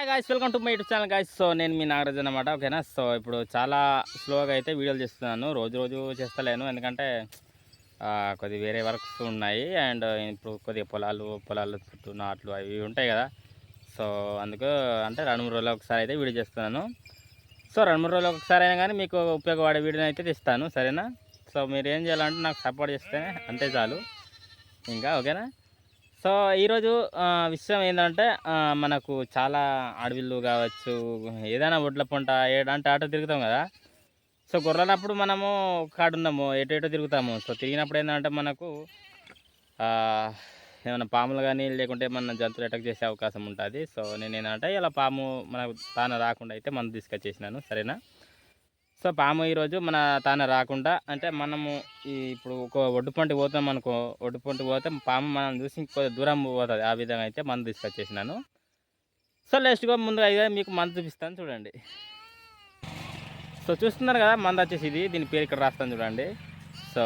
Hi guys welcome to my YouTube channel guys so నేను మీ నాగరాజ్ అనమాట ఓకేనా సో ఇప్పుడు చాలా స్లోగా అయితే వీడియోలు చేస్తున్నాను. రోజు రోజు చేస్తలేను ఎందుకంటే కొద్ది వేరే వర్క్స్ ఉన్నాయి. అండ్ ఇప్పుడు కొద్దిగా పొలాలు పొలాలు చుట్టూ నాట్లు అవి ఉంటాయి కదా. సో అందుకు అంటే రెండు మూడు రోజులు ఒకసారి అయితే వీడియో చేస్తున్నాను. సో రెండు మూడు రోజులు ఒకసారి అయినా కానీ మీకు ఉపయోగపడే వీడియోని అయితే తీస్తాను సరేనా? సో మీరు ఏం చేయాలంటే నాకు సపోర్ట్ చేస్తే అంతే చాలు. ఇంకా ఓకేనా సో ఈరోజు విషయం ఏంటంటే మనకు చాలా అడవిలు కావచ్చు ఏదైనా ఒడ్ల పంట ఏడంటే ఆటో తిరుగుతాం కదా. సో గొర్రెలప్పుడు మనము కాడున్నాము ఎటు ఎటు తిరుగుతాము. సో తిరిగినప్పుడు ఏంటంటే మనకు ఏమైనా పాములు కానీ లేకుంటే ఏమన్నా జంతువులు అటాక్ చేసే అవకాశం ఉంటుంది. సో నేను ఏంటంటే ఇలా పాము మనకు తాను రాకుండా అయితే మనం తీసుకొచ్చేసినాను సరేనా? సో పాము ఈరోజు మన తాను రాకుండా అంటే మనము ఈ ఇప్పుడు ఒక ఒడ్డుపంటి పోతాం అనుకో ఒడ్డుపంటి పోతే పాము మనం చూసి ఇంకో దూరం పోతుంది. ఆ విధంగా అయితే మందు తీసుకొచ్చేసినాను. సో నెక్స్ట్గా ముందుగా అయితే మీకు మందు చూపిస్తాను చూడండి. సో చూస్తున్నారు కదా మందు వచ్చేసి ఇది దీని పేరు ఇక్కడ రాస్తాను చూడండి. సో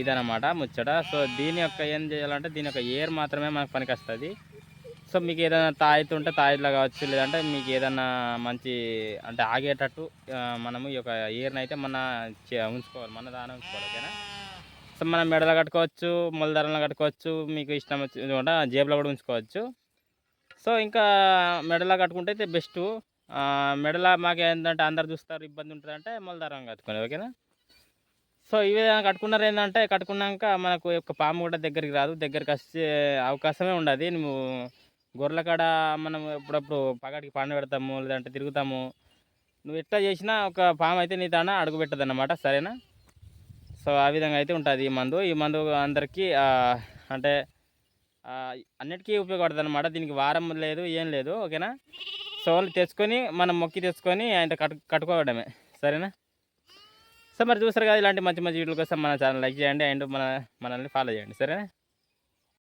ఇదనమాట ముచ్చట. సో దీని యొక్క ఏం చేయాలంటే దీని యొక్క ఏర్ మాత్రమే మనకు పనికి వస్తుంది సో మీకు ఏదైనా తాయితు ఉంటే తాయిలా కావచ్చు లేదంటే మీకు ఏదైనా మంచి అంటే ఆగేటట్టు మనము ఈ యొక్క ఇయర్ని అయితే మన చే- ఉంచుకోవాలి మన దాని ఉంచుకోవాలి ఓకేనా? సో మనం మెడలో కట్టుకోవచ్చు మొలదారంలో కట్టుకోవచ్చు మీకు ఇష్టం వచ్చి కూడా జేబులో కూడా ఉంచుకోవచ్చు. సో ఇంకా మెడలో కట్టుకుంటే అయితే బెస్ట్. మెడలో మాకు ఏంటంటే అందరు చూస్తారు ఇబ్బంది ఉంటుంది అంటే మొలదారం కట్టుకోండి ఓకేనా? సో ఈ విధంగా కట్టుకున్నారు ఏంటంటే కట్టుకున్నాక మనకు యొక్క పాము కూడా దగ్గరికి రాదు దగ్గరికి వచ్చే అవకాశమే ఉండదు. నువ్వు గొర్రెల కాడ మనం ఎప్పుడప్పుడు పగటికి పండు పెడతాము లేదంటే తిరుగుతాము. నువ్వు ఎట్లా చేసినా ఒక పాము అయితే నీ తాన అడుగు పెట్టదు అన్నమాట సరేనా? సో ఆ విధంగా అయితే ఉంటుంది ఈ మందు. ఈ మందు అందరికీ అంటే అన్నిటికీ ఉపయోగపడుతుంది అనమాట దీనికి వారం లేదు ఏం లేదు ఓకేనా? సో వాళ్ళు తెచ్చుకొని మనం మొక్కి తెచ్చుకొని ఆయన కట్టు కట్టుకోవడమే సరేనా? సో మరి చూసారు కదా ఇలాంటి మంచి మంచి వీడియోల కోసం మన ఛానల్ లైక్ చేయండి అండ్ మన మనల్ని ఫాలో చేయండి సరేనా?